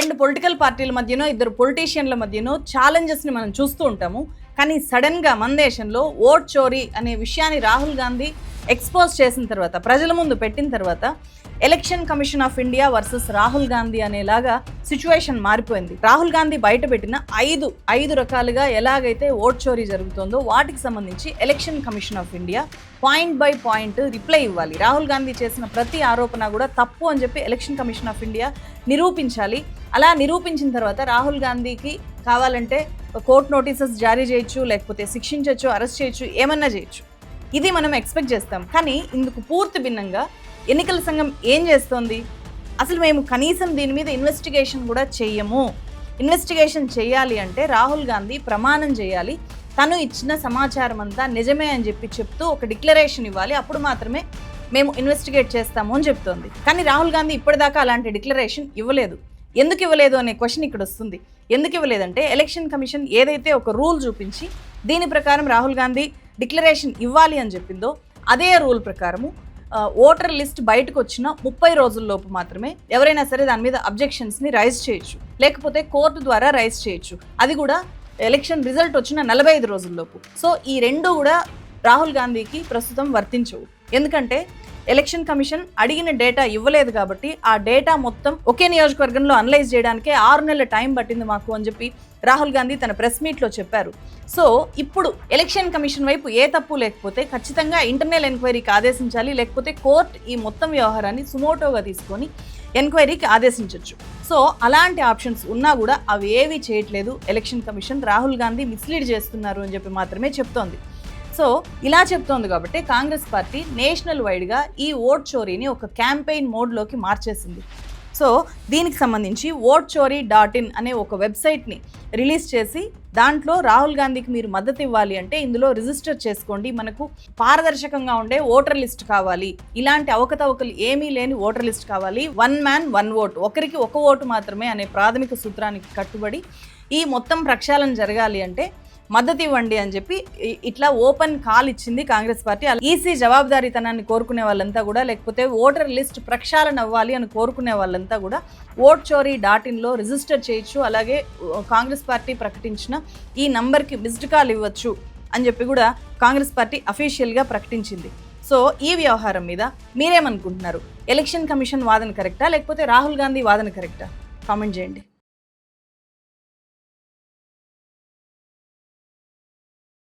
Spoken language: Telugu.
రెండు పొలిటికల్ పార్టీల మధ్యనో ఇద్దరు పొలిటీషియన్ల మధ్యనో ఛాలెంజెస్ని మనం చూస్తూ ఉంటాము. కానీ సడన్గా మన దేశంలో ఓట్ చోరీ అనే విషయాన్ని రాహుల్ గాంధీ ఎక్స్పోజ్ చేసిన తర్వాత ప్రజల ముందు పెట్టిన తర్వాత election commission of India versus Rahul Gandhi అనేలాగా సిచ్యువేషన్ మారిపోయింది. రాహుల్ గాంధీ బయటపెట్టిన ఐదు ఐదు రకాలుగా ఎలాగైతే ఓట్ చోరీ జరుగుతుందో వాటికి సంబంధించి election commission of India point by point reply ఇవ్వాలి. రాహుల్ గాంధీ చేసిన ప్రతి ఆరోపణ కూడా తప్పు అని చెప్పి ఎలక్షన్ కమిషన్ ఆఫ్ ఇండియా నిరూపించాలి. అలా నిరూపించిన తర్వాత రాహుల్ గాంధీకి కావాలంటే కోర్టు నోటీసెస్ జారీ చేయొచ్చు లేకపోతే శిక్షించవచ్చు అరెస్ట్ చేయొచ్చు ఏమన్నా చేయొచ్చు. ఇది మనం ఎక్స్పెక్ట్ చేస్తాం. కానీ ఇందుకు పూర్తి భిన్నంగా ఎన్నికల సంఘం ఏం చేస్తోంది? అసలు మేము కనీసం దీని మీద ఇన్వెస్టిగేషన్ కూడా చెయ్యము ఇన్వెస్టిగేషన్ చేయాలి అంటే రాహుల్ గాంధీ ప్రమాణం చేయాలి. తను ఇచ్చిన సమాచారం అంతా నిజమే అని చెప్పి చెప్తూ ఒక డిక్లరేషన్ ఇవ్వాలి. అప్పుడు మాత్రమే మేము ఇన్వెస్టిగేట్ చేస్తాము అని చెప్తోంది. కానీ రాహుల్ గాంధీ ఇప్పటిదాకా అలాంటి డిక్లరేషన్ ఇవ్వలేదు. ఎందుకు ఇవ్వలేదు అనే క్వశ్చన్ ఇక్కడ వస్తుంది. ఎందుకు ఇవ్వలేదంటే ఎలక్షన్ కమిషన్ ఏదైతే ఒక రూల్ చూపించి దీని ప్రకారం రాహుల్ గాంధీ డిక్లరేషన్ ఇవ్వాలి అని చెప్పిందో అదే రూల్ ప్రకారము ఓటర్ లిస్ట్ బయటకు వచ్చిన ముప్పై రోజుల్లోపు మాత్రమే ఎవరైనా సరే దాని మీద అబ్జెక్షన్స్ని రైజ్ చేయొచ్చు. లేకపోతే కోర్టు ద్వారా రైజ్ చేయొచ్చు. అది కూడా ఎలక్షన్ రిజల్ట్ వచ్చిన నలభై ఐదు రోజుల్లోపు సో ఈ రెండు కూడా రాహుల్ గాంధీకి ప్రస్తుతం వర్తించవు. ఎందుకంటే ఎలక్షన్ కమిషన్ అడిగిన డేటా ఇవ్వలేదు కాబట్టి ఆ డేటా మొత్తం ఒకే నియోజకవర్గంలో అనలైజ్ చేయడానికే ఆరు నెలల టైం పట్టింది మాకు అని చెప్పి రాహుల్ గాంధీ తన ప్రెస్ మీట్లో చెప్పారు. సో ఇప్పుడు ఎలక్షన్ కమిషన్ వైపు ఏ తప్పు లేకపోతే ఖచ్చితంగా ఇంటర్నల్ ఎంక్వైరీకి ఆదేశించాలి లేకపోతే కోర్టు ఈ మొత్తం వ్యవహారాన్ని సుమోటోగా తీసుకొని ఎంక్వైరీకి ఆదేశించవచ్చు సో అలాంటి ఆప్షన్స్ ఉన్నా కూడా అవి ఏవి చేయట్లేదు. Election commission Rahul Gandhi mislead చేస్తున్నారు అని చెప్పి మాత్రమే చెప్తోంది. సో ఇలా చెప్తోంది కాబట్టి కాంగ్రెస్ పార్టీ నేషనల్ వైడ్గా ఈ ఓట్ చోరీని ఒక క్యాంపెయిన్ మోడ్లోకి మార్చేసింది. సో దీనికి సంబంధించి ఓట్ చోరీ డాట్ ఇన్ అనే ఒక వెబ్సైట్ని రిలీజ్ చేసి దాంట్లో రాహుల్ గాంధీకి మీరు మద్దతు ఇవ్వాలి అంటే ఇందులో రిజిస్టర్ చేసుకోండి. మనకు పారదర్శకంగా ఉండే ఓటర్ లిస్ట్ కావాలి. ఇలాంటి అవకతవకలు ఏమీ లేని ఓటర్ లిస్ట్ కావాలి. One man one vote. ఒకరికి ఒక ఓటు మాత్రమే అనే ప్రాథమిక సూత్రానికి కట్టుబడి ఈ మొత్తం ప్రక్షాళన జరగాలి అంటే మద్దతు ఇవ్వండి అని చెప్పి ఇట్లా ఓపెన్ కాల్ ఇచ్చింది కాంగ్రెస్ పార్టీ. ఈసీ జవాబుదారీతనాన్ని కోరుకునే వాళ్ళంతా కూడా లేకపోతే ఓటర్ లిస్ట్ ప్రక్షాళన అవ్వాలి అని కోరుకునే వాళ్ళంతా కూడా ఓట్ చోరీ డాట్ ఇన్లో రిజిస్టర్ చేయొచ్చు. అలాగే కాంగ్రెస్ పార్టీ ప్రకటించిన ఈ నంబర్కి మిస్డ్ కాల్ ఇవ్వచ్చు అని చెప్పి కూడా కాంగ్రెస్ పార్టీ అఫీషియల్గా ప్రకటించింది. సో ఈ వ్యవహారం మీద మీరేమనుకుంటున్నారు? ఎలక్షన్ కమిషన్ వాదన కరెక్టా? లేకపోతే రాహుల్ గాంధీ వాదన కరెక్టా? కామెంట్ చేయండి.